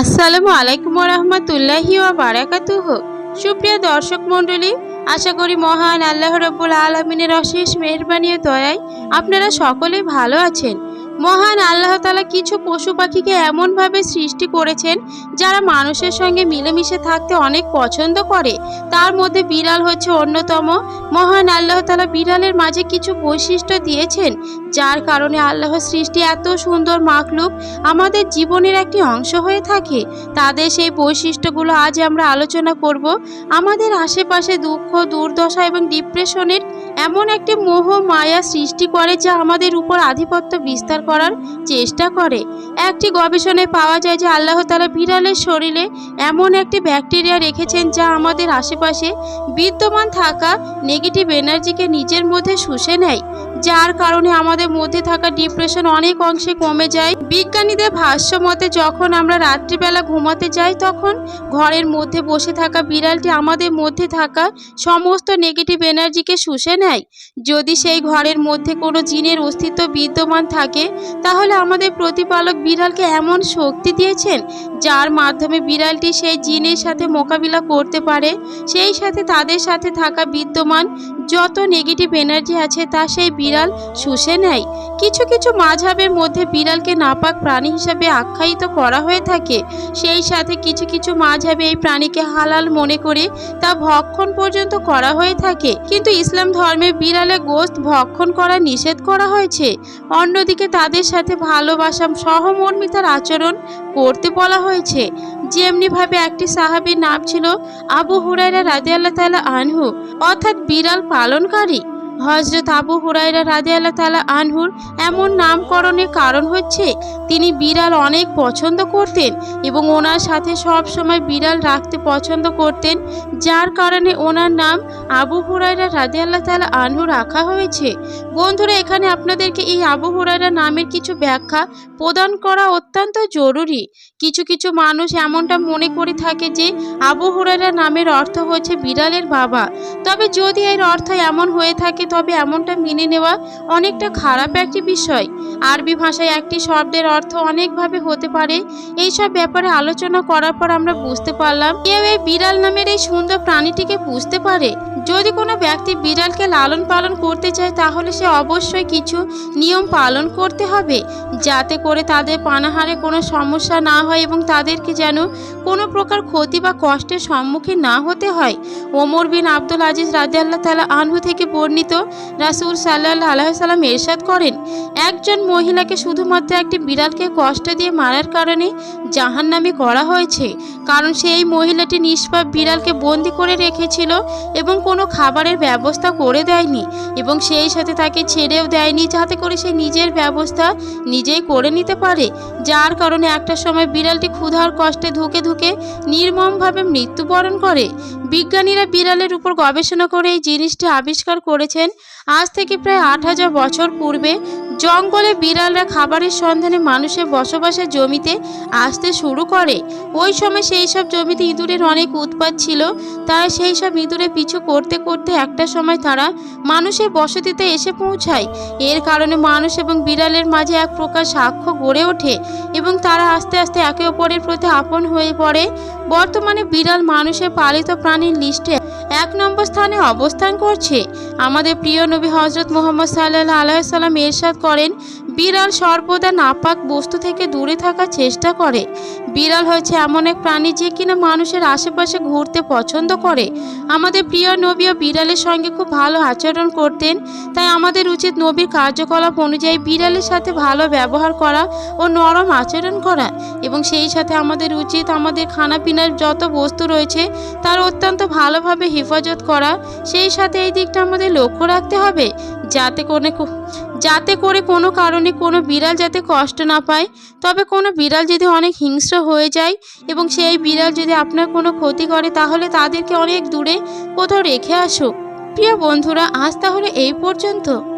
আসসালামু আলাইকুম রহমতুল্লাহি ও বারাকাতুহ। সুপ্রিয় দর্শক মণ্ডলী, আশা করি মহান আল্লাহ রব্বুল আলমিনের অশেষ মেহরবানি দয়ায় আপনারা সকলে ভালো আছেন। মহান আল্লাহ তালা কিছু পশু পাখিকে এমনভাবে সৃষ্টি করেছেন যারা মানুষের সঙ্গে মিলেমিশে থাকতে অনেক পছন্দ করে। তার মধ্যে বিড়াল হচ্ছে অন্যতম। মহান আল্লাহ তালা বিড়ালের মাঝে কিছু বৈশিষ্ট্য দিয়েছেন, যার কারণে আল্লাহর সৃষ্টি এত সুন্দর মাখলুক আমাদের জীবনের একটি অংশ হয়ে থাকে। তাদের সেই বৈশিষ্ট্যগুলো আজ আমরা আলোচনা করব। আমাদের আশেপাশে দুঃখ, দুর্দশা এবং ডিপ্রেশনের এমন একটি মোহ মায়া সৃষ্টি করে যা আমাদের উপর আধিপত্য বিস্তার করার চেষ্টা করে। একটি গবেষণায় পাওয়া যায় যে আল্লাহ তালা বিড়ালের শরীরে এমন একটি ব্যাকটেরিয়া রেখেছেন যা আমাদের আশেপাশে বিদ্যমান থাকা নেগেটিভ এনার্জিকে নিজের মধ্যে শুষে নেয়। যার কারণে আমাদের মধ্যে থাকা ডিপ্রেশন অনেক অংশে কমে যায়। বিজ্ঞানীদের ভাষ্য মতে যখন আমরা রাত্রিবেলা ঘুমাতে যাই, তখন ঘরের মধ্যে বসে থাকা বিড়ালটি আমাদের মধ্যে থাকা সমস্ত নেগেটিভ এনার্জিকে শুষে নেয়। যদি সেই ঘরের মধ্যে কোনো জিনের অস্তিত্ব বিদ্যমান থাকে, তাহলে আমাদের প্রতিপালক বিড়ালকে এমন শক্তি দিয়েছেন যার মাধ্যমে বিড়ালটি সেই জিনের সাথে মোকাবিলা করতে পারে, সেই সাথে তাদের সাথে থাকা বিদ্যমান যত নেগেটিভ এনার্জি আছে তা সেই বিড়াল শুষে নেয়। কিছু কিছু মাঝাবের মধ্যে বিড়ালকে নাপাক প্রাণী হিসাবে আখ্যায়িত করা হয়ে থাকে। সেই সাথে কিছু কিছু মাঝাবে এই প্রাণীকে হালাল মনে করে তা ভক্ষণ পর্যন্ত করা হয়ে থাকে। কিন্তু ইসলাম ধর্মে বিড়ালে গোস্ত ভক্ষণ করা নিষেধ করা হয়েছে। অন্যদিকে তাদের সাথে ভালোবাসা সহমর্মিতার আচরণ করতে বলা হয়েছে। যেমনিভাবে একটি সাহাবীর নাম ছিল আবু হুরাইরা রাজি আল্লাহ তালা আনহু, অর্থাৎ বিড়াল পালনকারী। হজরত আবু হুরাইরা রাজি আল্লাহ তালা আনহুর এমন নামকরণের কারণ হচ্ছে, তিনি বিড়াল অনেক পছন্দ করতেন এবং ওনার সাথে সব সময় বিড়াল রাখতে পছন্দ করতেন, যার কারণে ওনার নাম আবু হুরাইরা রাজি আল্লাহ তালা আনহু রাখা হয়েছে। বন্ধুরা, এখানে আপনাদেরকে এই আবু নামের কিছু ব্যাখ্যা প্রদান করা অত্যন্ত জরুরি। কিছু কিছু মানুষ এমনটা মনে করে থাকে যে আবু নামের অর্থ হচ্ছে বিড়ালের বাবা। তবে যদি এর অর্থ এমন হয়ে থাকে, তবে এমনটা মেনে নেওয়া অনেকটা খারাপ একটি বিষয়। আরবি ভাষায় একটি শব্দের অর্থ অনেকভাবে হতে পারে। এইসব ব্যাপারে আলোচনা করার পর আমরা বুঝতে পারলাম, কেউ এই বিড়াল নামের এই সুন্দর প্রাণীটিকে বুঝতে পারে। যদি কোনো ব্যক্তি বিড়ালকে লালন পালন করতে চায়, তাহলে সে অবশ্যই কিছু নিয়ম পালন করতে হবে, যাতে করে তাদের পানাহারে কোনো সমস্যা না হয় এবং তাদেরকে যেন কোনো প্রকার ক্ষতি বা কষ্টের সম্মুখীন না হতে হয়। ওমর বিন আব্দুল আজিজ রাজি আল্লাহ তালা আনহু থেকে বর্ণিত রাসুল সাল্লাহ আলাইসাল্লাম এরশাদ করেন, একজন মহিলাকে শুধুমাত্র একটি বিড়ালকে কষ্ট দিয়ে মারার কারণে জাহান্নামি করা হয়েছে, কারণ সেই মহিলাটি নিষ্পাপ বিড়ালকে বন্দি করে রেখেছিল এবং কোনো খাবারের ব্যবস্থা করে দেয়নি এবং সেই সাথে তাকে ছেড়েও দেয়নি যাতে করে সে নিজের ব্যবস্থা নিজেই করে নিতে পারে। যার কারণে একটা সময় বিড়ালটি ক্ষুধার কষ্টে ধুকে ধুকে নির্মমভাবে মৃত্যুবরণ করে। বিজ্ঞানীরা বিড়ালের উপর গবেষণা করে এই জিনিসটি আবিষ্কার করেছেন। আজ থেকে প্রায় আট হাজার বছর পূর্বে জঙ্গলে বিড়ালরা খাবারের সন্ধানে মানুষের বসবাসের জমিতে আসতে শুরু করে। ওই সময় সেই সব জমিতে ইঁদুরের অনেক উৎপাত ছিল। তারা সেই সব ইঁদুরে পিছু করতে করতে একটা সময় তারা মানুষের বসতিতে এসে পৌঁছায়। এর কারণে মানুষ এবং বিড়ালের মাঝে এক প্রকার সাক্ষ্য গড়ে ওঠে এবং তারা আস্তে আস্তে একে অপরের প্রতি আপন হয়ে পড়ে। বর্তমানে বিড়াল মানুষের পালিত প্রাণীর লিস্টে এক নম্বর স্থানে অবস্থান করছে। আমাদের প্রিয় নবী হজরত মোহাম্মদ সাল্লাহ আলাইসাল্লাম এরশাদ করেন বিড়াল সর্বদা নাপাক বস্তু থেকে দূরে থাকার চেষ্টা করে। বিড়াল হচ্ছে এমন এক প্রাণী যে কিনা মানুষের আশেপাশে ঘুরতে পছন্দ করে। আমাদের প্রিয় নবীও বিড়ালের সঙ্গে খুব ভালো আচরণ করতেন, তাই আমাদের উচিত নবীর কার্যকলাপ অনুযায়ী বিড়ালের সাথে ভালো ব্যবহার করা ও নরম আচরণ করা। এবং সেই সাথে আমাদের উচিত আমাদের খানাপিনার যত বস্তু রয়েছে, তার অত্যন্ত ভালোভাবে হেফাজত করা। সেই সাথে এই দিকটা আমাদের লক্ষ্য রাখতে হবে, যাতে কোনো যাতে করে কোনো কারণে কোনো বিড়াল যাতে কষ্ট না পায়, তবে কোনো বিড়াল যদি অনেক হিংস্র হয়ে যায় এবং সেই বিড়াল যদি আপনার কোনো ক্ষতি করে, তাহলে তাদেরকে অনেক দূরে কোথাও রেখে আসুক। প্রিয় বন্ধুরা, আজ তাহলে এই পর্যন্ত।